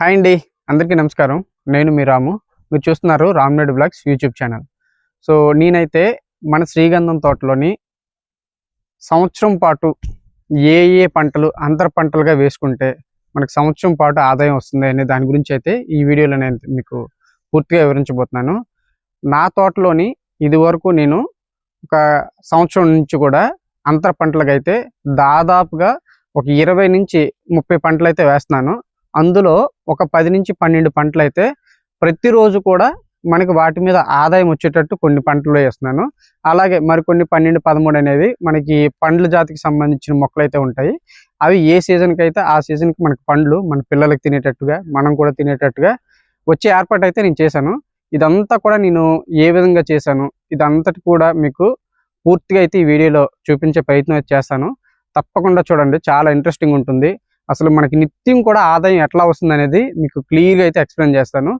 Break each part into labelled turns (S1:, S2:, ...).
S1: Hi అండి అందరికీ నమస్కారం. నేను మీ రాము. మీరు చూస్తున్నారు Ramnaidu blogs YouTube channel. So నేనైతే మన శ్రీగంధం తోటలోని సంవత్సరం పాటు ఏ ఏ పంటలు అంతర పంటలుగా వేసుకుంటే మనకు సంవత్సరం పాటు ఆదాయం వస్తుంది అనే దాని గురించి అయితే ఈ వీడియోలో నేను మీకు పూర్తిగా వివరించబోతున్నాను. నా తోటలోని ఇది వరకు నేను ఒక సంవత్సరం నుంచి కూడా అంతర పంటలకైతే అయితే దాదాపుగా ఒక ఇరవై నుంచి ముప్పై పంటలు అయితే వేస్తున్నాను. అందులో ఒక పది నుంచి పన్నెండు పంటలు అయితే ప్రతిరోజు కూడా మనకి వాటి మీద ఆదాయం వచ్చేటట్టు కొన్ని పంటలు వేస్తున్నాను. అలాగే మరికొన్ని పన్నెండు పదమూడు అనేవి మనకి పండ్ల జాతికి సంబంధించిన మొక్కలు అయితే ఉంటాయి. అవి ఏ సీజన్కి అయితే ఆ సీజన్కి మనకి పండ్లు మన పిల్లలకి తినేటట్టుగా మనం కూడా తినేటట్టుగా వచ్చే ఏర్పాటు అయితే నేను చేశాను. ఇదంతా కూడా నేను ఏ విధంగా చేశాను ఇదంతటి కూడా మీకు పూర్తిగా అయితే ఈ వీడియోలో చూపించే ప్రయత్నం చేస్తాను. తప్పకుండా చూడండి చాలా ఇంట్రెస్టింగ్ ఉంటుంది. అసలు మనకి నిత్యం కూడా ఆదాయం ఎట్లా వస్తుంది అనేది మీకు క్లియర్గా అయితే ఎక్స్ప్లెయిన్ చేస్తాను.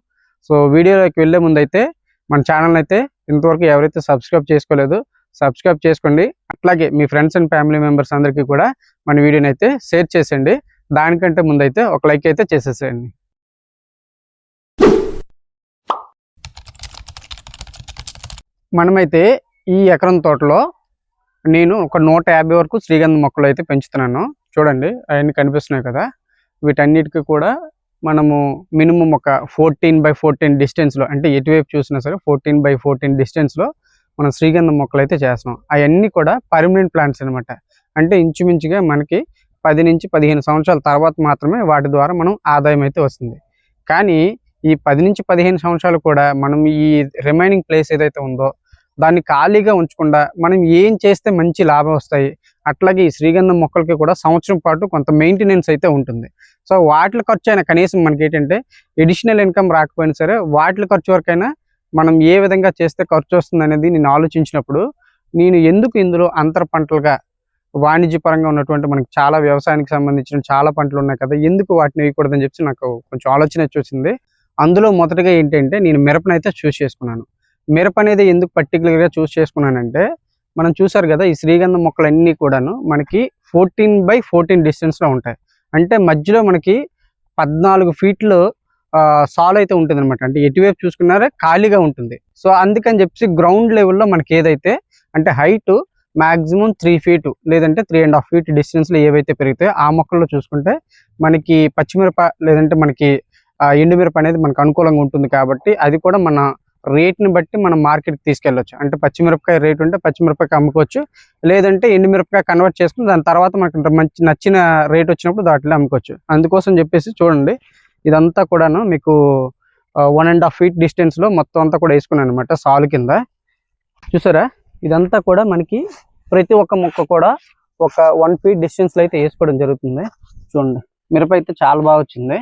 S1: సో వీడియోలోకి వెళ్ళే ముందు అయితే మన ఛానల్ అయితే ఇంతవరకు ఎవరైతే సబ్స్క్రైబ్ చేసుకోలేదు సబ్స్క్రైబ్ చేసుకోండి. అట్లాగే మీ ఫ్రెండ్స్ అండ్ ఫ్యామిలీ మెంబర్స్ అందరికీ కూడా మన వీడియోని అయితే షేర్ చేసేయండి. దానికంటే ముందైతే ఒక లైక్ అయితే చేసేసేయండి. మనమైతే ఈ ఎకరం తోటలో నేను ఒక నూట యాభై వరకు శ్రీగంధ మొక్కలు అయితే పెంచుతున్నాను. చూడండి అవన్నీ కనిపిస్తున్నాయి కదా. వీటన్నిటికీ కూడా మనము మినిమం ఒక ఫోర్టీన్ బై ఫోర్టీన్ డిస్టెన్స్లో అంటే ఎటువైపు చూసినా సరే ఫోర్టీన్ బై ఫోర్టీన్ డిస్టెన్స్లో మనం శ్రీగంధం మొక్కలు అయితే చేస్తున్నాం. అవన్నీ కూడా పర్మనెంట్ ప్లాంట్స్ అనమాట అంటే ఇంచుమించుగా మనకి పది నుంచి పదిహేను సంవత్సరాల తర్వాత మాత్రమే వాటి ద్వారా మనం ఆదాయం అయితే వస్తుంది. కానీ ఈ పది నుంచి పదిహేను సంవత్సరాలు కూడా మనం ఈ రిమైనింగ్ ప్లేస్ ఏదైతే ఉందో దాన్ని ఖాళీగా ఉంచకుండా మనం ఏం చేస్తే మంచి లాభం వస్తాయి అట్లాగే ఈ శ్రీగంధం మొక్కలకి కూడా సంవత్సరం పాటు కొంత మెయింటెనెన్స్ అయితే ఉంటుంది. సో వాటి ఖర్చు అయినా కనీసం మనకి ఏంటంటే ఎడిషనల్ ఇన్కమ్ రాకపోయినా సరే వాటి ఖర్చు వరకైనా మనం ఏ విధంగా చేస్తే ఖర్చు వస్తుంది అనేది నేను ఆలోచించినప్పుడు నేను ఎందుకు ఇందులో అంతర పంటలుగా వాణిజ్యపరంగా ఉన్నటువంటి మనకి చాలా వ్యవసాయానికి సంబంధించిన చాలా పంటలు ఉన్నాయి కదా ఎందుకు వాటిని వేయకూడదని చెప్పి నాకు కొంచెం ఆలోచన వచ్చింది. అందులో మొదటగా ఏంటంటే నేను మిరపనైతే చూస్ చేసుకున్నాను. మిరప అనేది ఎందుకు పర్టికులర్గా చూస్ చేసుకున్నానంటే మనం చూసారు కదా ఈ శ్రీగంధం మొక్కలన్నీ కూడాను మనకి ఫోర్టీన్ బై ఫోర్టీన్ డిస్టెన్స్లో ఉంటాయి. అంటే మధ్యలో మనకి పద్నాలుగు ఫీట్లు సాల్ అయితే ఉంటుంది అనమాట అంటే ఎటువైపు చూసుకున్నారే ఖాళీగా ఉంటుంది. సో అందుకని చెప్పి గ్రౌండ్ లెవెల్లో మనకి ఏదైతే అంటే హైట్ మాక్సిమం త్రీ ఫీట్ లేదంటే త్రీ అండ్ హాఫ్ ఫీట్ డిస్టెన్స్లో ఏవైతే పెరుగుతాయో ఆ మొక్కల్లో చూసుకుంటే మనకి పచ్చిమిరప లేదంటే మనకి ఎండుమిరప అనేది మనకు అనుకూలంగా ఉంటుంది కాబట్టి అది కూడా మన రేట్ని బట్టి మనం మార్కెట్కి తీసుకెళ్ళొచ్చు. అంటే పచ్చిమిరపకాయ రేట్ ఉంటే పచ్చిమిరపకాయ అమ్ముకోవచ్చు. లేదంటే ఎండుమిరపకాయ కన్వర్ట్ చేసుకుని దాని తర్వాత మనకి మంచి నచ్చిన రేట్ వచ్చినప్పుడు దాంట్లో అమ్ముకోవచ్చు. అందుకోసం చెప్పేసి చూడండి. ఇదంతా కూడాను మీకు వన్ అండ్ హాఫ్ ఫీట్ డిస్టెన్స్లో మొత్తం అంతా కూడా వేసుకున్నాను అనమాట సాలు కింద. చూసారా? ఇదంతా కూడా మనకి ప్రతి ఒక్క మొక్క కూడా ఒక వన్ ఫీట్ డిస్టెన్స్లో అయితే వేసుకోవడం జరుగుతుంది. చూడండి. మిరప అయితే చాలా బాగా వచ్చింది.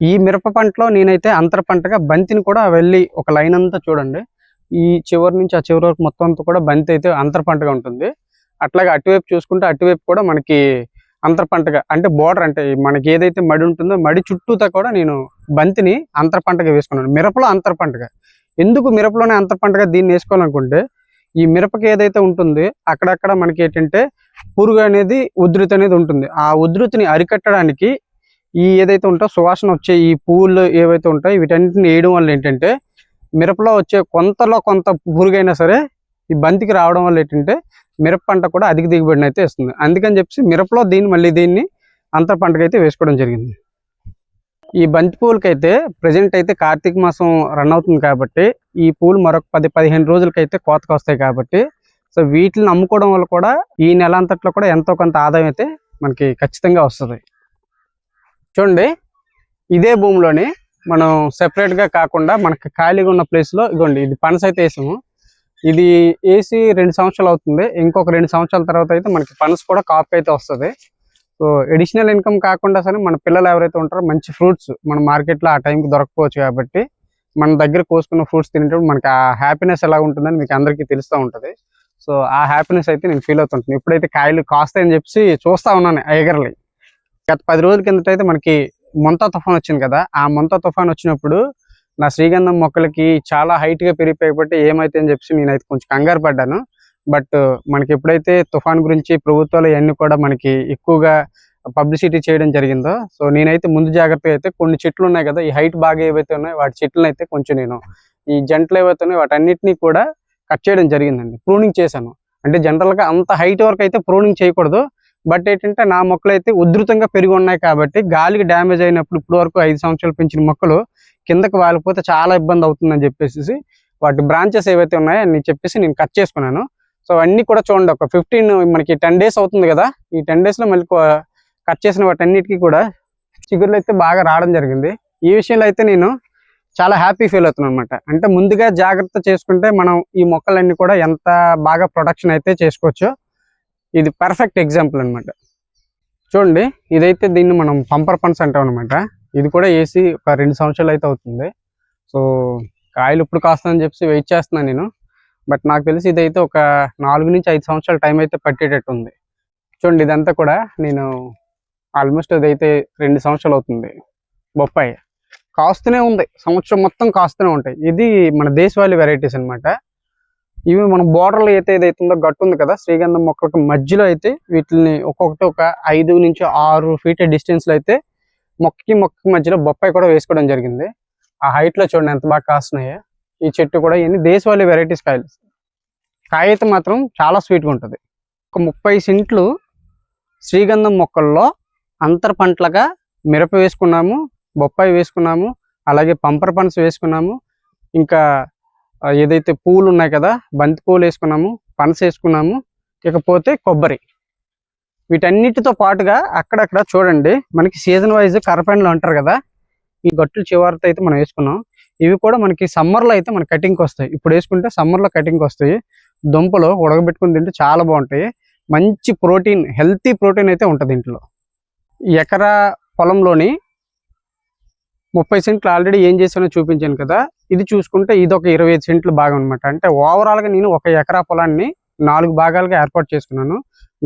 S1: ఈ మిరప పంటలో నేనైతే అంతర పంటగా బంతిని కూడా వెళ్ళి ఒక లైన్ అంతా చూడండి. ఈ చివరి నుంచి ఆ చివరి వరకు మొత్తం అంతా కూడా బంతి అయితే అంతర పంటగా ఉంటుంది. అట్లాగే అటువైపు చూసుకుంటే అటువైపు కూడా మనకి అంతర పంటగా అంటే బోర్డర్ అంటే మనకి ఏదైతే మడి ఉంటుందో మడి చుట్టూతా కూడా నేను బంతిని అంతర పంటగా వేసుకున్నాను. మిరపలో అంతర పంటగా. ఎందుకు మిరపలోనే అంతర పంటగా దీన్ని వేసుకోవాలనుకుంటే ఈ మిరపకి ఏదైతే ఉంటుంది అక్కడక్కడ మనకి ఏంటంటే పురుగు అనేది ఉధృతి అనేది ఉంటుంది. ఆ ఉధృతిని అరికట్టడానికి ఈ ఏదైతే ఉంటో సువాసన వచ్చే ఈ పువ్వులు ఏవైతే ఉంటాయో వీటన్నిటిని వేయడం వల్ల ఏంటంటే మిరపలో వచ్చే కొంతలో కొంత పురుగైనా సరే ఈ బంతికి రావడం వల్ల ఏంటంటే మిరప పంట కూడా అధిక దిగుబడిని అయితే ఇస్తుంది. అందుకని చెప్పి మిరపలో దీన్ని మళ్ళీ దీన్ని అంతర పంటకి అయితే వేసుకోవడం జరిగింది. ఈ బంతి పువ్వులకైతే ప్రజెంట్ అయితే కార్తీక మాసం రన్ అవుతుంది కాబట్టి ఈ పూలు మరొక పది పదిహేను రోజులకైతే కోతకు వస్తాయి కాబట్టి సో వీటిని అమ్ముకోవడం వల్ల కూడా ఈ నెల అంతట్లో కూడా ఎంతో కొంత ఆదాయం అయితే మనకి ఖచ్చితంగా వస్తుంది. చూడండి. ఇదే భూమిలోని మనం సెపరేట్గా గా కాకుండా మనకి ఖాళీగా ఉన్న ప్లేస్లో లో ఇగోండి ఇది పనస అయితే వేసాము. ఇది వేసి రెండు సంవత్సరాలు అవుతుంది. ఇంకొక రెండు సంవత్సరాల తర్వాత అయితే మనకి పనస్ కూడా కాపు అయితే వస్తుంది. సో ఎడిషనల్ ఇన్కమ్ కాకుండా సరే మన పిల్లలు ఎవరైతే ఉంటారో మంచి ఫ్రూట్స్ మన మార్కెట్లో ఆ టైంకి దొరకపోవచ్చు కాబట్టి మన దగ్గర కోసుకున్న ఫ్రూట్స్ తినేటప్పుడు మనకి ఆ హ్యాపీనెస్ ఎలా ఉంటుందని మీకు అందరికీ తెలుస్తూ ఉంటుంది. సో ఆ హ్యాపీనెస్ అయితే నేను ఫీల్ అవుతుంటాను ఇప్పుడైతే కాయలు కాస్తాయని చెప్పి చూస్తా ఉన్నాను ఎగరలి గత పది రోజుల కిందటైతే మనకి ముంత తుఫాన్ వచ్చింది కదా. ఆ ముంత తుఫాన్ వచ్చినప్పుడు నా శ్రీగంధం మొక్కలకి చాలా హైట్గా పెరిగిపోయి ఏమైతే అని చెప్పి నేనైతే కొంచెం కంగారు పడ్డాను. బట్ మనకి ఎప్పుడైతే తుఫాన్ గురించి ప్రభుత్వాలు ఇవన్నీ కూడా మనకి ఎక్కువగా పబ్లిసిటీ చేయడం జరిగిందో సో నేనైతే ముందు జాగ్రత్తగా అయితే కొన్ని చెట్లు ఉన్నాయి కదా ఈ హైట్ బాగా ఏవైతే ఉన్నాయో వాటి చెట్లను అయితే కొంచెం నేను ఈ జంటలు ఏవైతే ఉన్నాయో వాటన్నిటిని కూడా కట్ చేయడం జరిగిందండి. ప్రూనింగ్ చేశాను. అంటే జనరల్గా అంత హైట్ వరకు అయితే ప్రూనింగ్ చేయకూడదు. బట్ ఏంటంటే నా మొక్కలు అయితే ఉధృతంగా పెరిగి ఉన్నాయి కాబట్టి గాలికి డ్యామేజ్ అయినప్పుడు ఇప్పుడు వరకు ఐదు సంవత్సరాలు పెంచిన మొక్కలు కిందకి వాలిపోతే చాలా ఇబ్బంది అవుతుందని చెప్పేసి వాటి బ్రాంచెస్ ఏవైతే ఉన్నాయో అని చెప్పేసి నేను కట్ చేసుకున్నాను. సో అన్నీ కూడా చూడండి. ఒక ఫిఫ్టీన్ మనకి టెన్ డేస్ అవుతుంది కదా. ఈ టెన్ డేస్లో మళ్ళీ కట్ చేసిన వాటన్నిటికీ కూడా చిగురులు అయితే బాగా రావడం జరిగింది. ఈ విషయంలో అయితే నేను చాలా హ్యాపీ ఫీల్ అవుతున్నాను అనమాట అంటే ముందుగా జాగ్రత్త చేసుకుంటే మనం ఈ మొక్కలన్నీ కూడా ఎంత బాగా ప్రొడక్షన్ అయితే చేసుకోవచ్చు. ఇది పర్ఫెక్ట్ ఎగ్జాంపుల్ అన్నమాట. చూడండి ఇదైతే దీన్ని మనం పంపర్ పన్స్ అంటాం అనమాట ఇది కూడా వేసి ఒక రెండు సంవత్సరాలు అయితే అవుతుంది. సో కాయలు ఇప్పుడు కాస్తుందని చెప్పి వెయిట్ చేస్తున్నాను నేను. బట్ నాకు తెలిసి ఇదైతే ఒక నాలుగు నుంచి ఐదు సంవత్సరాల టైం అయితే పట్టేటట్టు ఉంది. చూడండి ఇదంతా కూడా నేను ఆల్మోస్ట్ ఇదైతే రెండు సంవత్సరాలు అవుతుంది. బొప్పాయి. కాస్తూనే ఉంది. సంవత్సరం మొత్తం కాస్తూనే ఉంటాయి. ఇది మన దేశవాళీ వెరైటీస్ అన్నమాట. ఇవి మన బోర్డర్లో అయితే ఏదైతే ఉందో గట్టు ఉంది కదా శ్రీగంధం మొక్కలకు మధ్యలో అయితే వీటిని ఒక్కొక్కటి ఒక ఐదు నుంచి ఆరు ఫీట్ డిస్టెన్స్లో అయితే మొక్కకి మొక్కకి మధ్యలో బొప్పాయి కూడా వేసుకోవడం జరిగింది. ఆ హైట్లో చూడండి ఎంత బాగా కాస్తున్నాయో. ఈ చెట్టు కూడా ఇవన్నీ దేశవాళీ వెరైటీస్ కాయలు. కాయ అయితే మాత్రం చాలా స్వీట్గా ఉంటుంది. ఒక ముప్పై సెంట్లు శ్రీగంధం మొక్కల్లో అంతర పంటలుగా మిరప వేసుకున్నాము బొప్పాయి వేసుకున్నాము అలాగే పంపర పనస వేసుకున్నాము ఇంకా ఏదైతే పూలు ఉన్నాయి కదా బంతి పూలు వేసుకున్నాము పనస వేసుకున్నాము ఇకపోతే కొబ్బరి. వీటన్నిటితో పాటుగా అక్కడక్కడ చూడండి మనకి సీజన్ వైజ్ కరపెండ్లు అంటారు కదా ఈ గట్లు చివరితో అయితే మనం వేసుకున్నాం. ఇవి కూడా మనకి సమ్మర్లో లో అయితే మన కటింగ్కి వస్తాయి. ఇప్పుడు వేసుకుంటే సమ్మర్లో లో కటింగ్కి వస్తాయి. దుంపలు ఉడకబెట్టుకుని తింటే చాలా బాగుంటాయి. మంచి ప్రోటీన్ హెల్తీ ప్రోటీన్ అయితే ఉంటుంది ఇంట్లో. ఎకరా పొలంలోని ముప్పై సెంట్లు ఆల్రెడీ ఏం చేసానో చూపించాను కదా. ఇది చూసుకుంటే ఇది ఒక ఇరవై ఐదు సెంట్లు భాగం అనమాట అంటే ఓవరాల్గా నేను ఒక ఎకరా పొలాన్ని నాలుగు భాగాలుగా ఏర్పాటు చేసుకున్నాను.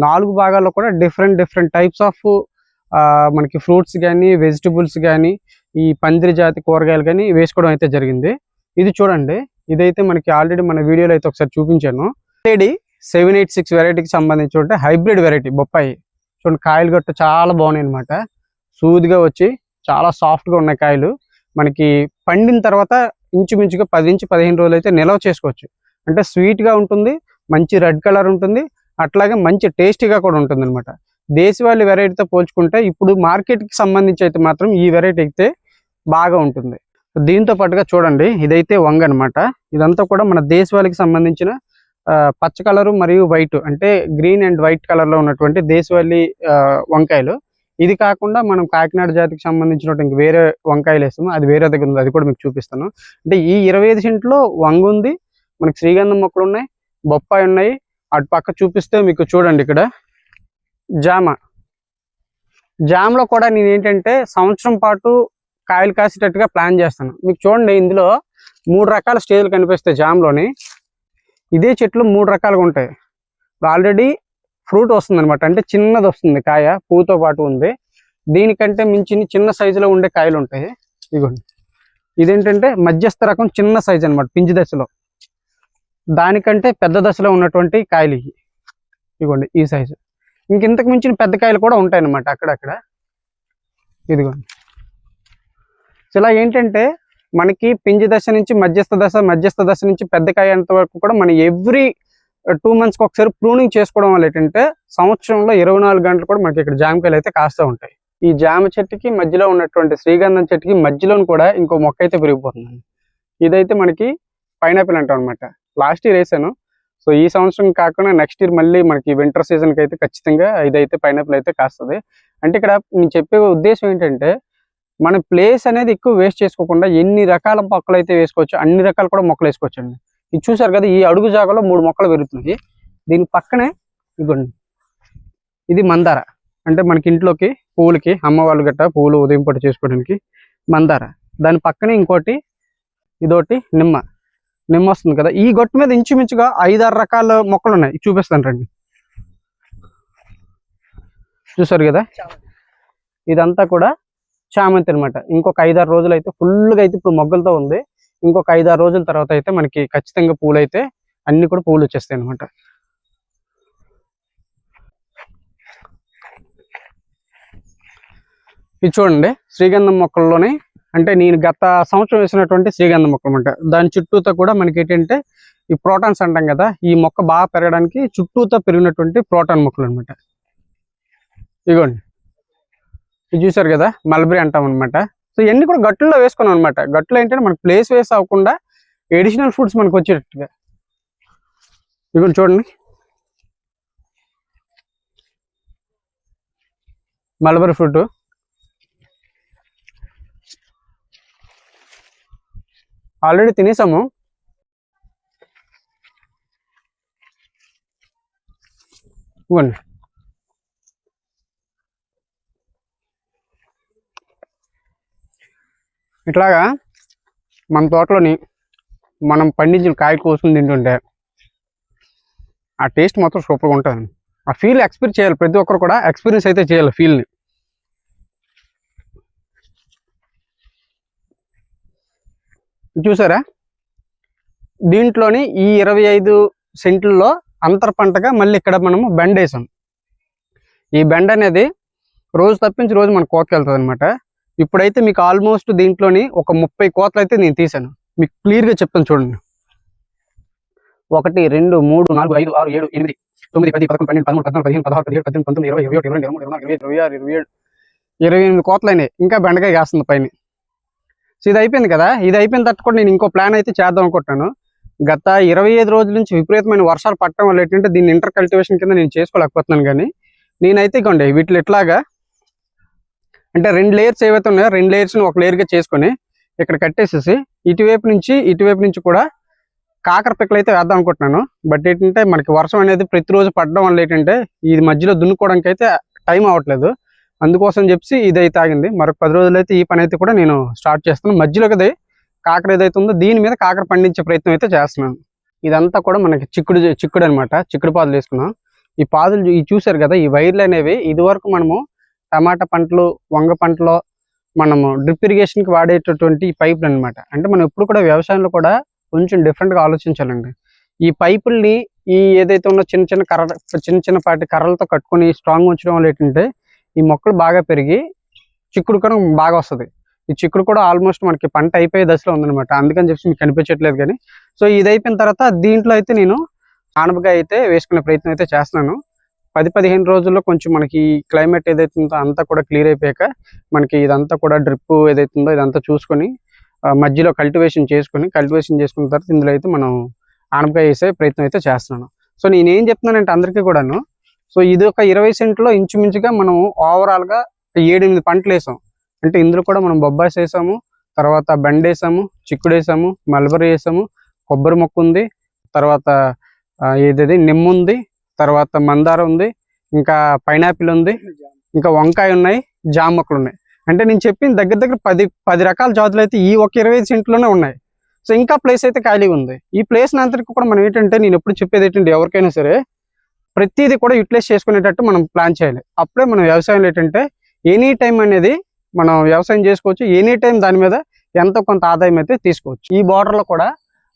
S1: నాలుగు భాగాల్లో కూడా డిఫరెంట్ డిఫరెంట్ టైప్స్ ఆఫ్ మనకి ఫ్రూట్స్ కానీ వెజిటబుల్స్ కానీ ఈ పందిరి జాతి కూరగాయలు కానీ వేసుకోవడం అయితే జరిగింది. ఇది చూడండి. ఇదైతే మనకి ఆల్రెడీ మన వీడియోలో అయితే ఒకసారి చూపించాను. ఆల్రెడీ సెవెన్ ఎయిట్ సిక్స్ వెరైటీకి సంబంధించి ఉంటే హైబ్రిడ్ వెరైటీ బొప్పాయి. చూడండి కాయలు గట్టు చాలా బాగున్నాయి అనమాట సూదిగా వచ్చి చాలా సాఫ్ట్గా కాయలు. మనకి పండిన తర్వాత ఇంచుమించుగా పది నుంచి పదిహేను రోజులు అయితే నిల్వ చేసుకోవచ్చు. అంటే స్వీట్గా ఉంటుంది మంచి రెడ్ కలర్ ఉంటుంది అట్లాగే మంచి టేస్టీగా కూడా ఉంటుంది అనమాట దేశవాళీ వెరైటీతో పోల్చుకుంటే ఇప్పుడు మార్కెట్కి సంబంధించి అయితే మాత్రం ఈ వెరైటీ అయితే బాగా ఉంటుంది. దీంతో పాటుగా చూడండి ఇదైతే వంగ అన్నమాట. ఇదంతా కూడా మన దేశవాళికి సంబంధించిన ఆ, పచ్చ కలరు మరియు వైట్ అంటే గ్రీన్ అండ్ వైట్ కలర్లో ఉన్నటువంటి దేశవాళీ ఆ, వంకాయలు. ఇది కాకుండా మనం కాకినాడ జాతికి సంబంధించిన ఇంక వేరే వంకాయలు వేస్తాము. అది వేరే దగ్గర ఉంది. అది కూడా మీకు చూపిస్తాను. అంటే ఈ ఇరవై ఐదు సెంట్లో వంగ ఉంది. మనకి శ్రీగంధం మొక్కలు ఉన్నాయి. బొప్పాయి ఉన్నాయి. అటు పక్క చూపిస్తే మీకు చూడండి ఇక్కడ. జామ. జామ్లో కూడా నేను ఏంటంటే సంవత్సరం పాటు కాయలు కాసేటట్టుగా ప్లాన్ చేస్తాను. మీకు చూడండి ఇందులో మూడు రకాల స్టేజ్లు కనిపిస్తాయి జామ్లోని. ఇదే చెట్లు మూడు రకాలుగా ఉంటాయి. ఆల్రెడీ ఫ్రూట్ వస్తుంది అనమాట అంటే చిన్నది వస్తుంది కాయ పువ్వుతో పాటు ఉంది. దీనికంటే మించి చిన్న సైజులో ఉండే కాయలు ఉంటాయి. ఇదిగోండి ఇదేంటంటే మధ్యస్థ రకం చిన్న సైజు అనమాట పించి దశలో. దానికంటే పెద్ద దశలో ఉన్నటువంటి కాయలు ఇవి. ఇదిగోండి ఈ సైజు. ఇంతకు మించిన పెద్ద కాయలు కూడా ఉంటాయి అన్నమాట అక్కడక్కడ. ఇదిగోండి. ఇలా ఏంటంటే మనకి పింజి దశ నుంచి మధ్యస్థ దశ మధ్యస్థ దశ నుంచి పెద్ద కాయ అంత వరకు కూడా మనం ఎవ్రీ టూ మంత్స్కి ఒకసారి ప్రూనింగ్ చేసుకోవడం వల్ల ఏంటంటే సంవత్సరంలో ఇరవై నాలుగు గంటలు కూడా మనకి ఇక్కడ జామకాయలు అయితే కాస్తూ ఉంటాయి. ఈ జామ చెట్టుకి మధ్యలో ఉన్నటువంటి శ్రీగంధం చెట్టుకి మధ్యలో కూడా ఇంకో మొక్క అయితే పెరిగిపోతుంది ఇదైతే మనకి పైనాపిల్ అంటాం అనమాట లాస్ట్ ఇయర్ వేసాను. సో ఈ సంవత్సరం కాకుండా నెక్స్ట్ ఇయర్ మళ్ళీ మనకి వింటర్ సీజన్కి అయితే ఖచ్చితంగా ఇదైతే పైనాపిల్ అయితే కాస్తుంది. అంటే ఇక్కడ నేను చెప్పే ఉద్దేశం ఏంటంటే మన ప్లేస్ అనేది ఎక్కువ వేస్ట్ చేసుకోకుండా ఎన్ని రకాల మొక్కలు అయితే వేసుకోవచ్చు అన్ని రకాలు కూడా మొక్కలు వేసుకోవచ్చు అండి ఇది చూసారు కదా ఈ అడుగు జాగలో మూడు మొక్కలు పెరుగుతున్నాయి. దీని పక్కనే ఇదిగోండి. ఇది మందార. అంటే మనకి ఇంట్లోకి పూలకి అమ్మవాళ్ళు గట్ట పూలు ఉదయం పట్టు చేసుకోవడానికి మందార. దాని పక్కనే ఇంకోటి ఇదోటి నిమ్మ. నిమ్మ వస్తుంది కదా. ఈ గొట్టు మీద ఇంచుమించుగా ఐదారు రకాల మొక్కలు ఉన్నాయి. చూపిస్తాను రండి. చూసారు కదా? ఇదంతా కూడా చామంతి అన్నమాట. ఇంకొక ఐదారు రోజులు అయితే ఫుల్గా అయితే ఇప్పుడు మొగ్గలతో ఉంది. ఇంకొక ఐదు ఆరు రోజుల తర్వాత అయితే మనకి ఖచ్చితంగా పూలు అయితే అన్ని కూడా పూలు వచ్చేస్తాయి అనమాట ఇది చూడండి శ్రీగంధం మొక్కల్లోనే అంటే నేను గత సంవత్సరం వేసినటువంటి శ్రీగంధం మొక్కలు అనమాట దాని చుట్టూతో కూడా మనకి ఏంటంటే ఈ ప్రోటాన్స్ అంటాం కదా ఈ మొక్క బాగా పెరగడానికి చుట్టూతో పెరిగినటువంటి ప్రోటాన్ మొక్కలు అనమాట ఇగోండి. ఇది చూసారు కదా మల్బరీ అంటాం అనమాట సో ఇవన్నీ కూడా గట్టుల్లో వేసుకున్నాం అనమాట గట్టులో ఏంటంటే మనకి ప్లేస్ వేస్ట్ అవ్వకుండా ఎడిషనల్ ఫుడ్స్ మనకు వచ్చేటట్టుగా. ఇగోండి చూడండి. Mulberry fruit. ఆల్రెడీ తినేసాము. ఇవ్వండి. ఇట్లాగా మన తోటలోని మనం పండించిన కాయ కోసుకుని తింటుంటే ఆ టేస్ట్ మాత్రం సూపర్గా ఉంటుంది ఆ ఫీల్ ఎక్స్పీరియన్స్ చేయాలి. ప్రతి ఒక్కరు కూడా ఎక్స్పీరియన్స్ అయితే చేయాలి ఫీల్ని. చూసారా? దీంట్లోని ఈ ఇరవై ఐదు సెంట్లలో అంతర పంటగా మళ్ళీ ఇక్కడ మనము బెండ్ వేసాం ఈ బెండ్ అనేది రోజు తప్పించి రోజు మన కోతకెళ్తుంది అనమాట ఇప్పుడైతే మీకు ఆల్మోస్ట్ దీంట్లోని ఒక ముప్పై కోతలు అయితే నేను తీసాను మీకు క్లియర్గా చెప్తాను చూడండి. ఒకటి రెండు మూడు నాలుగు ఐదు ఆరు ఏడు ఎనిమిది తొమ్మిది పది పదకొండు పన్నెండు పదమూడు పద్నాలుగు పదిహేను పదహారు పదిహేడు పద్దెనిమిది పంతొమ్మిది ఇరవై ఇరవై ఒకటి ఇరవై రెండు ఇరవై మూడు ఇరవై నాలుగు ఇరవై ఇరవై ఆరు ఇరవై ఏడు ఇరవై ఎనిమిది కోతలు అయినాయి ఇంకా బెండకాయ కాస్తుంది పైన. సో ఇది అయిపోయింది కదా? ఇది అయిపోయిన తర్వాత కూడా నేను ఇంకో ప్లాన్ అయితే చేద్దాం అనుకుంటున్నాను. గత ఇరవై ఐదు రోజుల నుంచి విపరీతమైన వర్షాలు పట్టడం వల్ల ఏంటంటే దీన్ని ఇంటర్ కల్టివేషన్ కింద నేను చేసుకోలేకపోతున్నాను కానీ నేనైతే ఇగోండి వీటిలో ఎట్లాగా అంటే రెండు లేయర్స్ ఏవైతే ఉన్నాయో రెండు లేయర్స్ని ని ఒక లేయర్గా చేసుకొని ఇక్కడ కట్టేసేసి ఇటువైపు నుంచి ఇటువైపు నుంచి కూడా కాకర పిక్కలు అయితే వేద్దాం అనుకుంటున్నాను. బట్ ఏంటంటే మనకి వర్షం అనేది ప్రతిరోజు పడడం వల్ల ఏంటంటే ఇది మధ్యలో దున్నుకోవడానికి అయితే టైం అవ్వట్లేదు అందుకోసం చెప్పి ఇది అయితే ఆగింది. మరొక పది రోజులు అయితే ఈ పని అయితే కూడా నేను స్టార్ట్ చేస్తాను మధ్యలోకి అది కాకర ఏదైతే ఉందో దీని మీద కాకర పండించే ప్రయత్నం అయితే చేస్తున్నాను. ఇదంతా కూడా మనకి చిక్కుడు చిక్కుడు అనమాట చిక్కుడు పాదులు వేసుకున్నాం. ఈ పాదులు ఈ చూసారు కదా ఈ వైర్లు అనేవి ఇదివరకు మనము టమాటా పంటలు వంగ పంటలో మనము డ్రిప్ ఇరిగేషన్కి వాడేటటువంటి పైపులు అన్నమాట. అంటే మనం ఎప్పుడు కూడా వ్యవసాయంలో కూడా కొంచెం డిఫరెంట్గా ఆలోచించాలండి. ఈ పైపుల్ని ఈ ఏదైతే ఉన్న చిన్న చిన్న కర్ర చిన్న చిన్న పాటి కర్రలతో కట్టుకొని స్ట్రాంగ్ ఉంచడం వల్ల ఏంటంటే ఈ మొక్కలు బాగా పెరిగి చిక్కుడు కూడా బాగా వస్తుంది. ఈ చిక్కుడు కూడా ఆల్మోస్ట్ మనకి పంట అయిపోయే దశలో ఉందనమాట అందుకని చెప్పి మీకు కనిపించట్లేదు కానీ సో ఇది అయిపోయిన తర్వాత దీంట్లో అయితే నేను ఆనపకాయ అయితే వేసుకునే ప్రయత్నం అయితే చేస్తున్నాను. పది పదిహేను రోజుల్లో కొంచెం మనకి క్లైమేట్ ఏదైతే ఉందో అంతా కూడా క్లియర్ అయిపోయాక మనకి ఇదంతా కూడా డ్రిప్ ఏదైతే ఉందో ఇదంతా చూసుకొని మధ్యలో కల్టివేషన్ చేసుకొని కల్టివేషన్ చేసుకున్న తర్వాత ఇందులో అయితే మనం ఆనపకాయ వేసే ప్రయత్నం అయితే చేస్తున్నాను. సో నేను ఏం చెప్తున్నానంటే అందరికీ కూడాను సో ఇది ఒక ఇరవై సెంట్లో ఇంచుమించుగా మనం ఓవరాల్గా ఏడెనిమిది పంటలు వేసాం. అంటే ఇందులో కూడా మనం బొబ్బాస్ వేసాము తర్వాత బెండ్ వేసాము చిక్కుడు వేసాము మల్బరీ వేసాము కొబ్బరి మొక్క ఉంది తర్వాత ఆ, ఏదది నిమ్మ ఉంది తర్వాత మందార ఉంది ఇంకా పైనాపిల్ ఉంది ఇంకా వంకాయ ఉన్నాయి జామ మొక్కలు ఉన్నాయి. అంటే నేను చెప్పిన దగ్గర దగ్గర పది పది రకాల జాతులు అయితే ఈ ఒక ఇరవై సెంట్లోనే ఉన్నాయి. సో ఇంకా ప్లేస్ అయితే ఖాళీగా ఉంది. ఈ ప్లేస్ అంతటికి కూడా మనం ఏంటంటే నేను ఎప్పుడు చెప్పేది ఏంటంటే ఎవరికైనా సరే ప్రతిదీ కూడా యూటిలైజ్ చేసుకునేటట్టు మనం ప్లాన్ చేయాలి. అప్పుడే మనం వ్యవసాయంలో ఏంటంటే ఎనీ టైం అనేది మనం వ్యవసాయం చేసుకోవచ్చు. ఎనీ టైం దాని మీద ఎంతో కొంత ఆదాయం అయితే తీసుకోవచ్చు. ఈ బార్డర్లో లో కూడా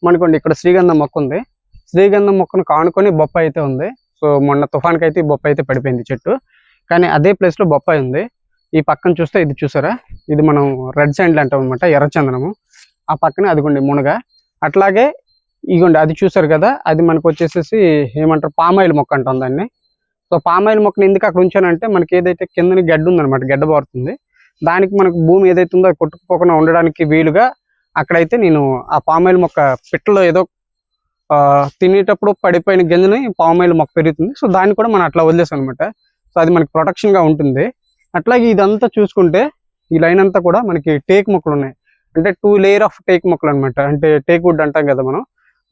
S1: మనకోండి ఇక్కడ శ్రీగంధం మొక్క ఉంది. శ్రీగంధం మొక్కను కానుకొని బొప్పాయి అయితే ఉంది. సో మొన్న తుఫాన్కి అయితే ఈ బొప్పాయి అయితే పడిపోయింది చెట్టు. కానీ అదే ప్లేస్లో లో బొప్పాయి ఉంది. ఈ పక్కన చూస్తే ఇది చూసారా? ఇది మనం రెడ్ శాండిల్ అంటాం అనమాట ఎర్రచందనము ఆ పక్కనే అదిగోండి మునగ. అట్లాగే ఇగోండి అది చూసారు కదా? అది మనకు వచ్చేసేసి ఏమంటారు? పామాయిల్ మొక్క అంటాం దాన్ని. సో పామాయిల్ మొక్కని ఎందుకు అక్కడ ఉంచానంటే మనకి ఏదైతే కిందని గడ్డ ఉందనమాట గడ్డ బారుతుంది. దానికి మనకు భూమి ఏదైతే ఉందో అది కొట్టుకుపోకుండా ఉండడానికి వీలుగా అక్కడైతే నేను ఆ పామాయిల్ మొక్క పిట్టలో ఏదో తినేటప్పుడు పడిపోయిన గింజని పామాయిల్ మొక్క పెరుగుతుంది. సో దాన్ని కూడా మనం అట్లా వదిలేసాం అనమాట సో అది మనకి ప్రొటెక్షన్గా ఉంటుంది. అట్లాగే ఇదంతా చూసుకుంటే ఈ లైన్ అంతా కూడా మనకి టేక్ మొక్కలు ఉన్నాయి. అంటే టూ లేయర్ ఆఫ్ టేక్ మొక్కలు అనమాట అంటే టేక్ వుడ్ అంటాం కదా మనం.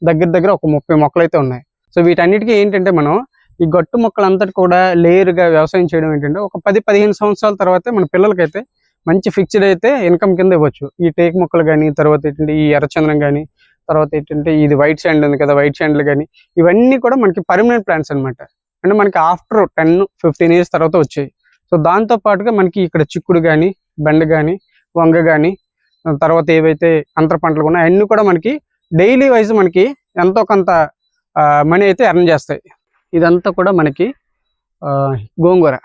S1: దగ్గర దగ్గర ఒక ముప్పై మొక్కలు అయితే ఉన్నాయి. సో వీటన్నిటికీ ఏంటంటే మనం ఈ గట్టు మొక్కలంతటి కూడా లేయర్గా వ్యవసాయం చేయడం ఏంటంటే ఒక పది పదిహేను సంవత్సరాల తర్వాత మన పిల్లలకైతే మంచి ఫిక్స్డ్ అయితే ఇన్కమ్ కింద ఇవ్వచ్చు. ఈ టేక్ మొక్కలు కానీ తర్వాత ఈ ఎర్రచందనం కానీ తర్వాత ఏంటంటే ఇది వైట్ శాండ్ ఉంది కదా వైట్ శాండ్లు కానీ ఇవన్నీ కూడా మనకి పర్మనెంట్ ప్లాంట్స్ అన్నమాట. అంటే మనకి ఆఫ్టర్ టెన్ ఫిఫ్టీన్ ఇయర్స్ తర్వాత వచ్చాయి. సో దాంతో పాటుగా మనకి ఇక్కడ చిక్కుడు కానీ బెండ కానీ వంగ కానీ తర్వాత ఏవైతే అంతర పంటలు ఉన్నాయో అన్నీ కూడా మనకి డైలీ వైజ్ మనకి ఎంతో కొంత మనీ అయితే ఎర్న్ చేస్తాయి. ఇదంతా కూడా మనకి ఆ, గోంగూర.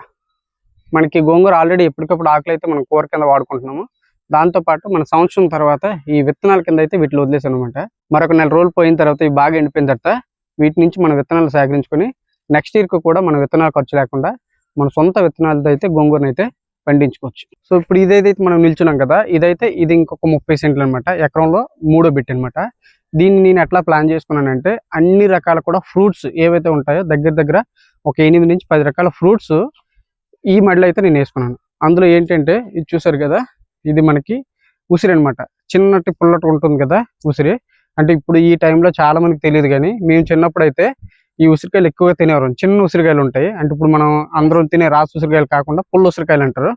S1: మనకి గోంగూర ఆల్రెడీ ఎప్పటికప్పుడు ఆకులు అయితే మనం కూర కింద వాడుకుంటున్నాము దాంతో పాటు మన సంవత్సరం తర్వాత ఈ విత్తనాల కింద అయితే వీటిలో వదిలేసాను అనమాట మరొక నెల రోజులు పోయిన తర్వాత ఇవి బాగా ఎండిపోయిన తర్వాత వీటి నుంచి మన విత్తనాలు సేకరించుకొని నెక్స్ట్ ఇయర్కు కూడా మన విత్తనాలు ఖర్చు లేకుండా మన సొంత విత్తనాలతో అయితే గోంగూరను అయితే పండించుకోవచ్చు. సో ఇప్పుడు ఇదైతే మనం నిల్చున్నాం కదా ఇదైతే ఇది ఇంకొక ముప్పై సెంట్లు అనమాట ఎకరంలో మూడో బిట్ అనమాట దీన్ని నేను ఎట్లా ప్లాన్ చేసుకున్నానంటే అన్ని రకాల కూడా ఫ్రూట్స్ ఏవైతే ఉంటాయో దగ్గర దగ్గర ఒక ఎనిమిది నుంచి పది రకాల ఫ్రూట్స్ ఈ మడిలో అయితే నేను వేసుకున్నాను. అందులో ఏంటంటే ఇది చూసారు కదా ఇది మనకి ఉసిరి అనమాట చిన్నటి పుల్లటి ఉంటుంది కదా ఉసిరి. అంటే ఇప్పుడు ఈ టైంలో చాలా మందికి తెలియదు కానీ మేము చిన్నప్పుడు అయితే ఈ ఉసిరికాయలు ఎక్కువగా తినేవారు చిన్న ఉసిరికాయలు ఉంటాయి. అంటే ఇప్పుడు మనం అందరూ తినే రాసు ఉసిరికాయలు కాకుండా పుల్ల ఉసిరికాయలు అంటారు.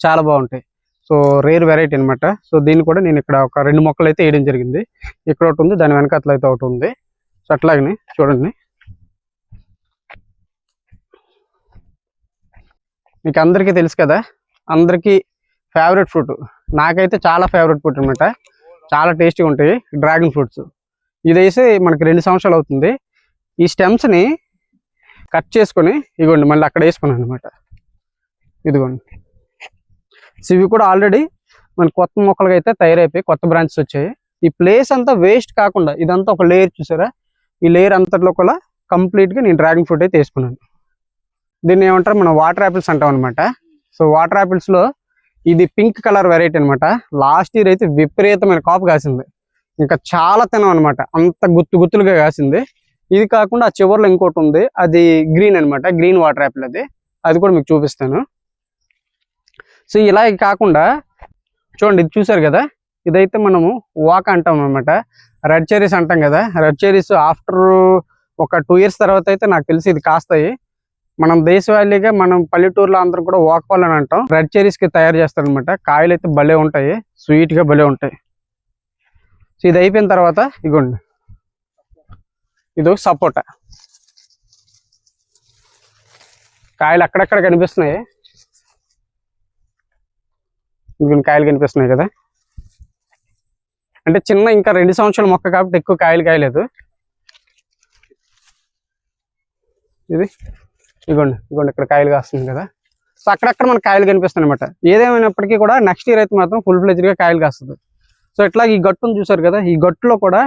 S1: చాలా బాగుంటాయి. సో రేర్ వెరైటీ అన్నమాట. సో దీన్ని కూడా నేను ఇక్కడ ఒక రెండు మొక్కలు అయితే వేయడం జరిగింది. ఇక్కడ ఒకటి ఉంది దాని వెనకాతలో అయితే ఒకటి ఉంది. సో అట్లాగనే చూడండి. మీకు అందరికీ తెలుసు కదా? అందరికీ ఫేవరెట్ ఫ్రూట్ నాకైతే చాలా ఫేవరెట్ ఫ్రూట్ అనమాట చాలా టేస్టీగా ఉంటాయి డ్రాగన్ ఫ్రూట్స్ ఇది వేసి మనకి రెండు సంవత్సరాలు అవుతుంది. ఈ స్టెమ్స్ని కట్ చేసుకొని ఇదిగోండి మళ్ళీ అక్కడ వేసుకున్నాను అనమాట ఇదిగోండి. ఇవి కూడా ఆల్రెడీ మన కొత్త మొక్కలుగా అయితే తయారైపోయి కొత్త బ్రాంచెస్ వచ్చాయి. ఈ ప్లేస్ అంతా వేస్ట్ కాకుండా ఇదంతా ఒక లేయర్ చూసారా? ఈ లేయర్ అంతట్లో కూడా కంప్లీట్గా నేను డ్రాగన్ ఫ్రూట్ అయితే వేసుకున్నాను. దీన్ని ఏమంటారు? మనం వాటర్ యాపిల్స్ అంటాం అనమాట సో వాటర్ యాపిల్స్లో ఇది పింక్ కలర్ వెరైటీ అన్నమాట. లాస్ట్ ఇయర్ అయితే విపరీతమైన కాపు కాసింది. ఇంకా చాలా తినం అనమాట అంత గుత్తు గుత్తులుగా కాసింది. ఇది కాకుండా ఆ చివర్లో ఇంకోటి ఉంది. అది గ్రీన్ అన్నమాట. గ్రీన్ వాటర్ యాపిల్ అది. అది కూడా మీకు చూపిస్తాను. సో ఇలా కాకుండా చూడండి ఇది చూసారు కదా? ఇదైతే మనము వాక్ అంటాం అనమాట రెడ్ చెరీస్ అంటాం కదా? రెడ్ చెరీస్ ఆఫ్టర్ ఒక టూ ఇయర్స్ తర్వాత అయితే నాకు తెలిసి ఇది కాస్తాయి. మనం దేశవాళీగా మనం పల్లెటూరులో అందరం కూడా వాక్పాల్ అని అంటాం. రెడ్ చెరీస్కి తయారు చేస్తారనమాట కాయలు అయితే భలే ఉంటాయి. స్వీట్గా భలే ఉంటాయి. సో ఇది అయిపోయిన తర్వాత ఇగోండి. ఇది ఒక సపోటా. కాయలు అక్కడక్కడ కనిపిస్తున్నాయి. ఇంకొన్ని కాయలు కనిపిస్తున్నాయి కదా. అంటే చిన్న ఇంకా రెండు సంవత్సరాల మొక్క కాబట్టి ఎక్కువ కాయలు కాయలేదు. ఇది. ఇగోండి ఇగోండి ఇక్కడ కాయలు కాస్తుంది కదా. సో అక్కడక్కడ మనకు కాయలు కనిపిస్తాయి అనమాట ఏదేమైనప్పటికీ కూడా నెక్స్ట్ ఇయర్ అయితే మాత్రం ఫుల్ ఫ్లెజ్డ్గా కాయలు కాస్తుంది. సో ఇట్లా ఈ గట్టును చూసారు కదా ఈ గట్టులో కూడా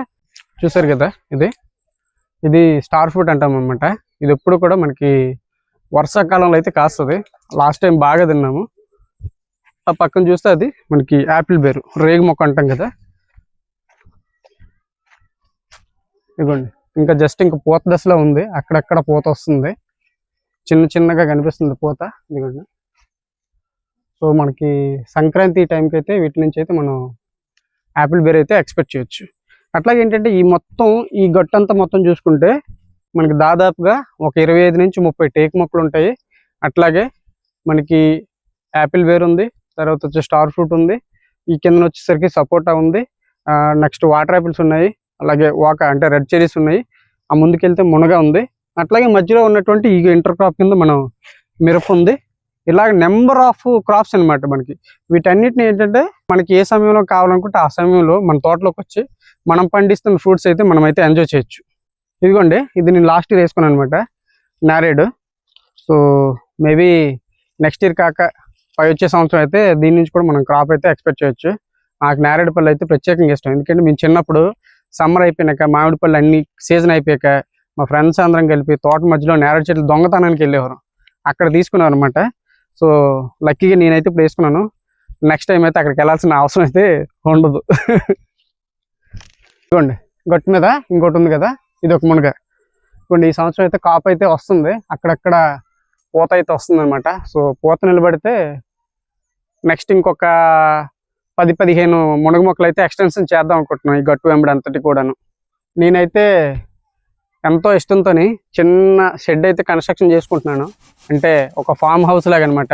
S1: చూసారు కదా ఇది? ఇది స్టార్ ఫ్రూట్ అంటాం అనమాట ఇది ఎప్పుడు కూడా మనకి వర్షాకాలంలో అయితే కాస్తుంది. లాస్ట్ టైం బాగా తిన్నాము. ఆ పక్కన చూస్తే అది మనకి యాపిల్ బేరు రేగు మొక్క అంటాం కదా. ఇదిగోండి ఇంకా జస్ట్ ఇంకా పూత దశలో ఉంది. అక్కడక్కడ పూత వస్తుంది. చిన్న చిన్నగా కనిపిస్తుంది పూత. ఇదిగోండి. సో మనకి సంక్రాంతి టైంకి అయితే వీటి నుంచి అయితే మనం యాపిల్ బేర్ అయితే ఎక్స్పెక్ట్ చేయొచ్చు. అట్లాగే ఏంటంటే ఈ మొత్తం ఈ గట్టంతా మొత్తం చూసుకుంటే మనకి దాదాపుగా ఒక ఇరవై ఐదు నుంచి ముప్పై టేక్ మొక్కలు ఉంటాయి. అట్లాగే మనకి యాపిల్ బేర్ ఉంది తర్వాత వచ్చి స్టార్ ఫ్రూట్ ఉంది ఈ కింద వచ్చేసరికి సపోటా ఉంది నెక్స్ట్ వాటర్ యాపిల్స్ ఉన్నాయి అలాగే వాక అంటే రెడ్ చెరీస్ ఉన్నాయి ఆ ముందుకెళ్తే మునగ ఉంది అట్లాగే మధ్యలో ఉన్నటువంటి ఈ ఇంటర్ క్రాప్ కింద మనం మిరప ఉంది. ఇలాగ నెంబర్ ఆఫ్ క్రాప్స్ అన్నమాట మనకి. వీటన్నిటిని ఏంటంటే మనకి ఏ సమయంలో కావాలనుకుంటే ఆ సమయంలో మన తోటలోకి వచ్చి మనం పండిస్తున్న ఫ్రూట్స్ అయితే మనం అయితే ఎంజాయ్ చేయొచ్చు. ఇదిగోండి ఇది నేను లాస్ట్ ఇయర్ వేసుకున్నాను అనమాట నారేడు సో మేబీ నెక్స్ట్ ఇయర్ కాక పై వచ్చే సంవత్సరం అయితే దీని నుంచి కూడా మనం క్రాప్ అయితే ఎక్స్పెక్ట్ చేయొచ్చు. నాకు నేరేడు పళ్ళు అయితే ప్రత్యేకంగా ఇష్టం. ఎందుకంటే మేము చిన్నప్పుడు సమ్మర్ అయిపోయినాక మామిడి పళ్ళు అన్ని సీజన్ అయిపోయాక మా ఫ్రెండ్స్ అందరం కలిపి తోట మధ్యలో నేరేడు చెట్లు దొంగతనానికి వెళ్ళేవారు. అక్కడ తీసుకున్నారు అనమాట సో లక్కీగా నేనైతే ఇప్పుడు వేసుకున్నాను. నెక్స్ట్ టైం అయితే అక్కడికి వెళ్ళాల్సిన అవసరం అయితే ఉండదు. ఇదిగోండి గట్టు మీద ఇంకోటి ఉంది కదా ఇది ఒక మునగ. ఇదిగోండి ఈ సంవత్సరం అయితే కాపు అయితే వస్తుంది. అక్కడక్కడ పూత అయితే వస్తుంది అనమాట సో పూత నిలబడితే నెక్స్ట్ ఇంకొక పది పదిహేను మునగ మొక్కలు అయితే ఎక్స్టెన్షన్ చేద్దాం అనుకుంటున్నాను ఈ గట్టు వెంబడి అంతటి కూడాను. నేనైతే ఎంతో ఇష్టంతో చిన్న షెడ్ అయితే కన్స్ట్రక్షన్ చేసుకుంటున్నాను. అంటే ఒక ఫామ్ హౌస్ లాగా అనమాట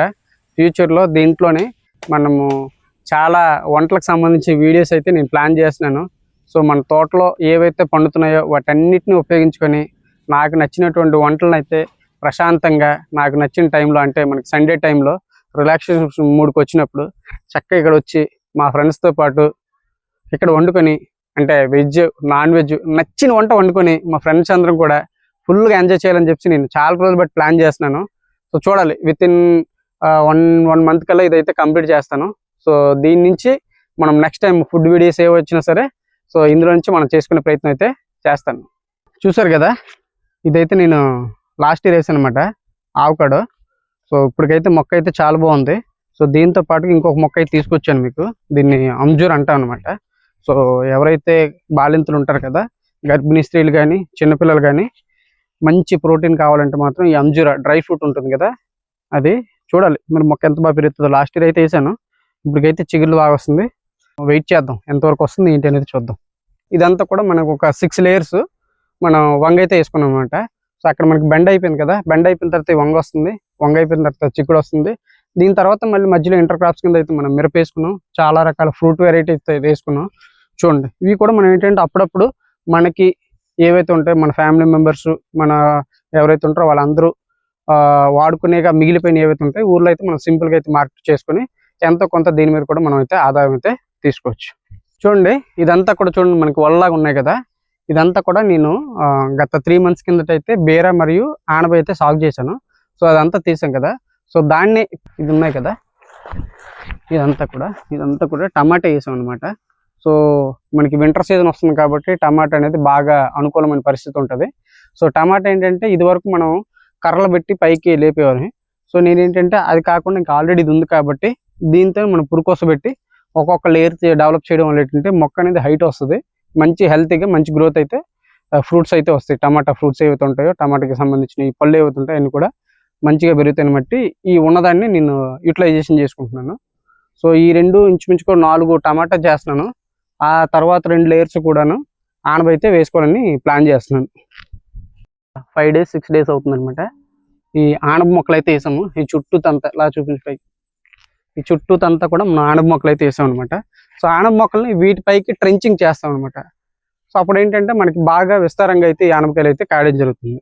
S1: ఫ్యూచర్లో దీంట్లోనే మనము చాలా వంటలకు సంబంధించి వీడియోస్ అయితే నేను ప్లాన్ చేస్తున్నాను. సో మన తోటలో ఏవైతే పండుతున్నాయో వాటన్నిటిని ఉపయోగించుకొని నాకు నచ్చినటువంటి వంటలను అయితే ప్రశాంతంగా నాకు నచ్చిన టైంలో అంటే మనకి సండే టైంలో రిలాక్సేషన్ మూడ్కి వచ్చినప్పుడు చక్కగా ఇక్కడ వచ్చి మా ఫ్రెండ్స్తో పాటు ఇక్కడ వండుకొని అంటే వెజ్ నాన్ వెజ్ నచ్చిన వంట వండుకొని మా ఫ్రెండ్స్ అందరం కూడా ఫుల్గా ఎంజాయ్ చేయాలని చెప్పి నేను చాలా రోజులు బట్టి ప్లాన్ చేస్తున్నాను. సో చూడాలి with in one one month కల్లా ఇదైతే కంప్లీట్ చేస్తాను. సో దీని నుంచి మనం నెక్స్ట్ టైం ఫుడ్ వీడియోస్ ఏ వచ్చినా సరే సో ఇందులో నుంచి మనం చేసుకునే ప్రయత్నం అయితే చేస్తాను. చూసారు కదా ఇదైతే నేను లాస్ట్ ఇయర్ వేసాను అనమాట ఆవకాడో. సో ఇప్పటికైతే మొక్క అయితే చాలా బాగుంది. సో దీంతో పాటు ఇంకొక మొక్క అయితే తీసుకొచ్చాను మీకు దీన్ని అంజూర్ అంటాం అనమాట సో ఎవరైతే బాలింతలు ఉంటారు కదా గర్భిణీ స్త్రీలు కానీ చిన్నపిల్లలు కానీ మంచి ప్రోటీన్ కావాలంటే మాత్రం ఈ అంజూరా డ్రై ఫ్రూట్ ఉంటుంది కదా అది చూడాలి. మరి మొక్క ఎంత బాగా పెరుగుతుందో. లాస్ట్ ఇయర్ అయితే వేసాను. ఇప్పటికైతే చిగుళ్ళు బాగా వస్తుంది. వెయిట్ చేద్దాం. ఎంతవరకు వస్తుంది ఏంటి అనేది చూద్దాం. ఇదంతా కూడా మనకు ఒక సిక్స్ లేయర్స్ మనం వంగ అయితే వేసుకున్నాం అనమాట సో అక్కడ మనకి బెండ్ అయిపోయింది కదా బెండ్ అయిపోయిన తర్వాత వంగ వస్తుంది. వంగ అయిపోయిన తర్వాత చిక్కుడు వస్తుంది. దీని తర్వాత మళ్ళీ మధ్యలో ఇంటర్ క్రాప్స్ కింద అయితే మనం మిరప వేసుకున్నాం. చాలా రకాల ఫ్రూట్ వెరైటీ అయితే వేసుకున్నాం. చూడండి. ఇవి కూడా మనం ఏంటంటే అప్పుడప్పుడు మనకి ఏవైతే ఉంటాయో మన ఫ్యామిలీ మెంబర్స్ మన ఎవరైతే ఉంటారో వాళ్ళందరూ ఆ, వాడుకునేగా మిగిలిపోయిన ఏవైతే ఉంటాయి ఊర్లో అయితే మనం సింపుల్గా అయితే మార్కెట్ చేసుకుని ఎంతో కొంత దీని మీద కూడా మనం అయితే ఆదాయం అయితే తీసుకోవచ్చు. చూడండి. ఇదంతా కూడా చూడండి మనకి వల్లలాగా ఉన్నాయి కదా. ఇదంతా కూడా నేను గత త్రీ మంత్స్ కిందట అయితే మరియు ఆనబై అయితే సాగు చేశాను. సో అదంతా తీసాం కదా. సో దాన్ని ఇది ఉన్నాయి కదా. ఇదంతా కూడా ఇదంతా కూడా టమాటా వేసాం అనమాట సో మనకి వింటర్ సీజన్ వస్తుంది కాబట్టి టమాటా అనేది బాగా అనుకూలమైన పరిస్థితి ఉంటుంది. సో టమాటా ఏంటంటే ఇది వరకు మనం కర్రలు పెట్టి పైకి లేపేవారు. సో నేనేంటంటే అది కాకుండా ఇంకా ఆల్రెడీ ఇది ఉంది కాబట్టి దీంతో మనం పురుకోస పెట్టి ఒక్కొక్క లేయర్ డెవలప్ చేయడం వల్ల ఏంటంటే మొక్క అనేది హైట్ వస్తుంది. మంచి హెల్తీగా మంచి గ్రోత్ అయితే ఫ్రూట్స్ అయితే వస్తాయి. టమాటా ఫ్రూట్స్ ఏవైతే ఉంటాయో టమాటాకి సంబంధించిన ఈ పళ్ళు ఏవైతే ఉంటాయో అన్ని కూడా మంచిగా పెరుగుతాయని బట్టి ఈ ఉన్నదాన్ని నేను యూటిలైజేషన్ చేసుకుంటున్నాను. సో ఈ రెండు ఇంచుమించుకో నాలుగు టమాటా చేస్తున్నాను. ఆ తర్వాత రెండు లేయర్స్ కూడాను ఆనబైతే వేసుకోవాలని ప్లాన్ చేస్తున్నాను. ఫైవ్ డేస్ సిక్స్ డేస్ అవుతుంది అనమాట ఈ ఆనప మొక్కలు అయితే వేసాము. ఈ చుట్టూ తంత ఇలా చూపించి ఈ చుట్టూ తంతా కూడా మనం ఆనప మొక్కలు అయితే వేసాం అనమాట సో ఆనప మొక్కల్ని వీటిపైకి ట్రెంచింగ్ చేస్తాం అనమాట సో అప్పుడు ఏంటంటే మనకి బాగా విస్తారంగా అయితే ఈ ఆనపకాయలు అయితే కాయడం జరుగుతుంది.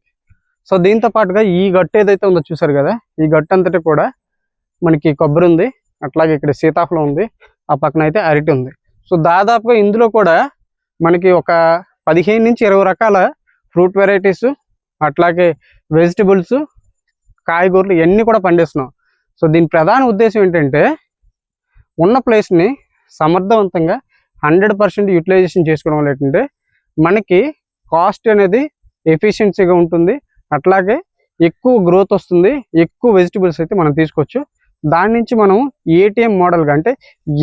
S1: సో దీంతో పాటుగా ఈ గట్టు ఏదైతే ఉందో చూసారు కదా ఈ గట్టు అంతటి కూడా మనకి కొబ్బరి ఉంది. అట్లాగే ఇక్కడ సీతాఫలం ఉంది. ఆ పక్కన అయితే అరటి ఉంది. సో దాదాపుగా ఇందులో కూడా మనకి ఒక పదిహేను నుంచి ఇరవై రకాల ఫ్రూట్ వెరైటీస్ అట్లాగే వెజిటబుల్స్ కాయగూరలు ఇవన్నీ కూడా పండిస్తున్నాం. సో దీని ప్రధాన ఉద్దేశం ఏంటంటే ఉన్న ప్లేస్ని సమర్థవంతంగా హండ్రెడ్ పర్సెంట్ యూటిలైజేషన్ చేసుకోవడం వల్ల ఏంటంటే మనకి కాస్ట్ అనేది ఎఫిషియన్సీగా ఉంటుంది. అట్లాగే ఎక్కువ గ్రోత్ వస్తుంది. ఎక్కువ వెజిటబుల్స్ అయితే మనం తీసుకోవచ్చు. దాని నుంచి మనం ఏటీఎం మోడల్గా అంటే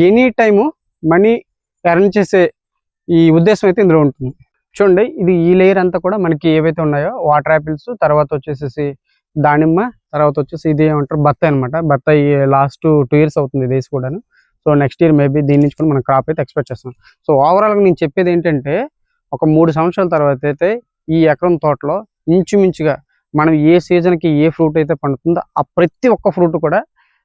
S1: ఎనీ టైము మనీ ఎర్న్ చేసే ఈ ఉద్దేశం అయితే ఇందులో ఉంటుంది. చూడండి ఇది ఈ లేయర్ అంతా కూడా మనకి ఏవైతే ఉన్నాయో వాటర్ యాపిల్స్ తర్వాత వచ్చేసేసి దానిమ్మ తర్వాత వచ్చేసి ఇది ఏమంటారు బత్తాయి అనమాట బత్తాయి లాస్ట్ టూ ఇయర్స్ అవుతుంది ఇది వేసి కూడాను సో నెక్స్ట్ ఇయర్ మేబీ దీని నుంచి కూడా మనం క్రాప్ అయితే ఎక్స్పెక్ట్ చేస్తాం. సో ఓవరాల్గా నేను చెప్పేది ఏంటంటే ఒక మూడు సంవత్సరాల తర్వాత అయితే ఈ ఎకరం తోటలో ఇంచుమించుగా మనం ఏ సీజన్కి ఏ ఫ్రూట్ అయితే పండుతుందో ఆ ప్రతి ఒక్క ఫ్రూట్ కూడా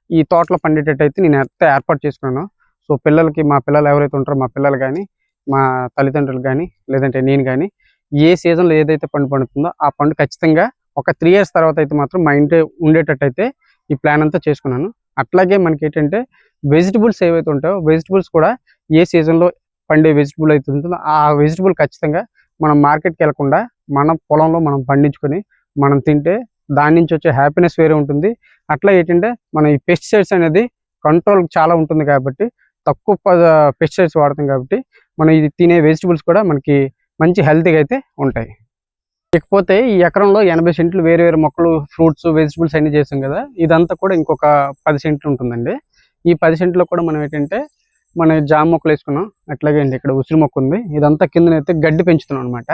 S1: ఈ తోటలో పండేటట్టు అయితే నేను ఎంత ఏర్పాటు చేసుకున్నాను. సో పిల్లలకి మా పిల్లలు ఎవరైతే ఉంటారో మా పిల్లలు కానీ మా తల్లిదండ్రులు కానీ లేదంటే నేను కానీ ఏ సీజన్లో ఏదైతే పండు పండుతుందో ఆ పండు ఖచ్చితంగా ఒక త్రీ ఇయర్స్ తర్వాత అయితే మాత్రం మా ఇంటి ఉండేటట్టయితే ఈ ప్లాన్ అంతా చేసుకున్నాను. అట్లాగే మనకి ఏంటంటే వెజిటబుల్స్ ఏవైతే ఉంటాయో వెజిటబుల్స్ కూడా ఏ సీజన్లో పండే వెజిటబుల్ అయితే ఉంటుందో ఆ వెజిటబుల్ ఖచ్చితంగా మనం మార్కెట్కి వెళ్ళకుండా మన పొలంలో మనం పండించుకొని మనం తింటే దాని నుంచి వచ్చే హ్యాపీనెస్ వేరే ఉంటుంది. అట్లా ఏంటంటే మనం ఈ పెస్టిసైడ్స్ అనేది కంట్రోల్ చాలా ఉంటుంది కాబట్టి తక్కువ పెస్టిసైడ్స్ వాడతాం కాబట్టి మనం ఇది తినే వెజిటబుల్స్ కూడా మనకి మంచి హెల్తీగా అయితే ఉంటాయి. ఇకపోతే ఈ ఎకరంలో ఎనభై సెంట్లు వేరు వేరు మొక్కలు ఫ్రూట్స్ వెజిటబుల్స్ అన్ని చేసాం కదా ఇదంతా కూడా ఇంకొక పది సెంట్లు ఉంటుందండి. ఈ పది సెంట్లో కూడా మనం ఏంటంటే మన జామ మొక్కలు వేసుకున్నాం. అట్లాగే అండి ఇక్కడ ఉసిరి మొక్క ఉంది. ఇదంతా కిందనైతే గడ్డి పెంచుతున్నాం అనమాట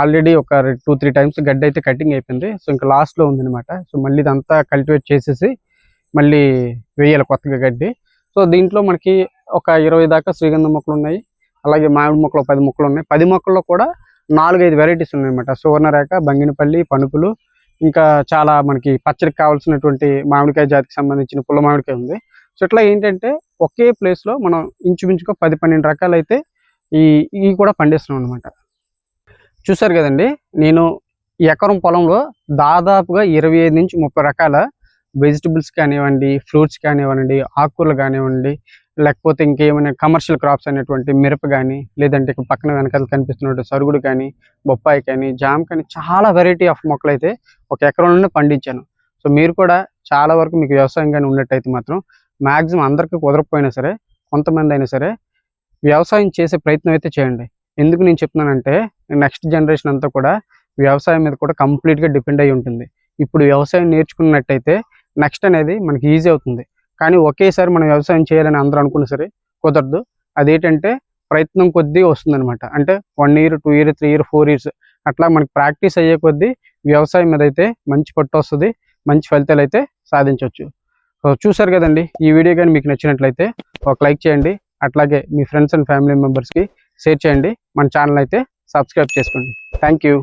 S1: ఆల్రెడీ ఒక టూ త్రీ టైమ్స్ గడ్డి అయితే కటింగ్ అయిపోయింది. సో ఇంకా లాస్ట్లో ఉంది అనమాట సో మళ్ళీ ఇదంతా కల్టివేట్ చేసేసి మళ్ళీ వేయాలి కొత్తగా గడ్డి. సో దీంట్లో మనకి ఒక ఇరవై దాకా శ్రీగంధం మొక్కలు ఉన్నాయి. అలాగే మామిడి మొక్కలు పది మొక్కలు ఉన్నాయి. పది మొక్కల్లో కూడా నాలుగైదు వెరైటీస్ ఉన్నాయి అనమాట సువర్ణరేఖ బంగినపల్లి పనుపులు ఇంకా చాలా మనకి పచ్చడికి కావాల్సినటువంటి మామిడికాయ జాతికి సంబంధించిన పుల్ల మామిడికాయ ఉంది. సో ఇట్లా ఏంటంటే ఒకే ప్లేస్లో మనం ఇంచుమించుగా పది పన్నెండు రకాలు అయితే ఈ ఇవి కూడా పండిస్తున్నాం అనమాట చూసారు కదండి నేను ఎకరం పొలంలో దాదాపుగా ఇరవై ఐదు నుంచి ముప్పై రకాల వెజిటబుల్స్ కానివ్వండి ఫ్రూట్స్ కానివ్వండి ఆకుకూరలు కానివ్వండి లేకపోతే ఇంకేమైనా కమర్షియల్ క్రాప్స్ అనేటువంటి మిరప కానీ లేదంటే ఇక్కడ పక్కన వెనకాల కనిపిస్తున్నటువంటి సరుగుడు కానీ బొప్పాయి కానీ జామ్ కానీ చాలా వెరైటీ ఆఫ్ మొక్కలు అయితే ఒక ఎకరం నుండి పండించాను. సో మీరు కూడా చాలా వరకు మీకు వ్యవసాయం కానీ ఉన్నట్టయితే మాత్రం మ్యాక్సిమం అందరికీ కుదరకపోయినా సరే కొంతమంది అయినా సరే వ్యవసాయం చేసే ప్రయత్నం అయితే చేయండి. ఎందుకు నేను చెప్తున్నానంటే నెక్స్ట్ జనరేషన్ అంతా కూడా వ్యవసాయం మీద కూడా కంప్లీట్గా డిపెండ్ అయి ఉంటుంది. ఇప్పుడు వ్యవసాయం నేర్చుకున్నట్టయితే నెక్స్ట్ అనేది మనకి ఈజీ అవుతుంది. కానీ ఒకేసారి మనం వ్యవసాయం చేయాలని అందరూ అనుకున్నా సరే కుదరదు. అదేంటంటే ప్రయత్నం కొద్దీ వస్తుందన్నమాట. అంటే one year two year three year four years అట్లా మనకి ప్రాక్టీస్ అయ్యే కొద్దీ వ్యవసాయం మీద అయితే మంచి పట్టు వస్తుంది మంచి ఫలితాలు అయితే సాధించవచ్చు చూసారు కదండి ఈ వీడియో కానీ మీకు నచ్చినట్లయితే ఒక లైక్ చేయండి అట్లాగే మీ ఫ్రెండ్స్ అండ్ ఫ్యామిలీ మెంబర్స్కి షేర్ చేయండి మన ఛానల్ అయితే సబ్స్క్రైబ్ చేసుకోండి. Thank you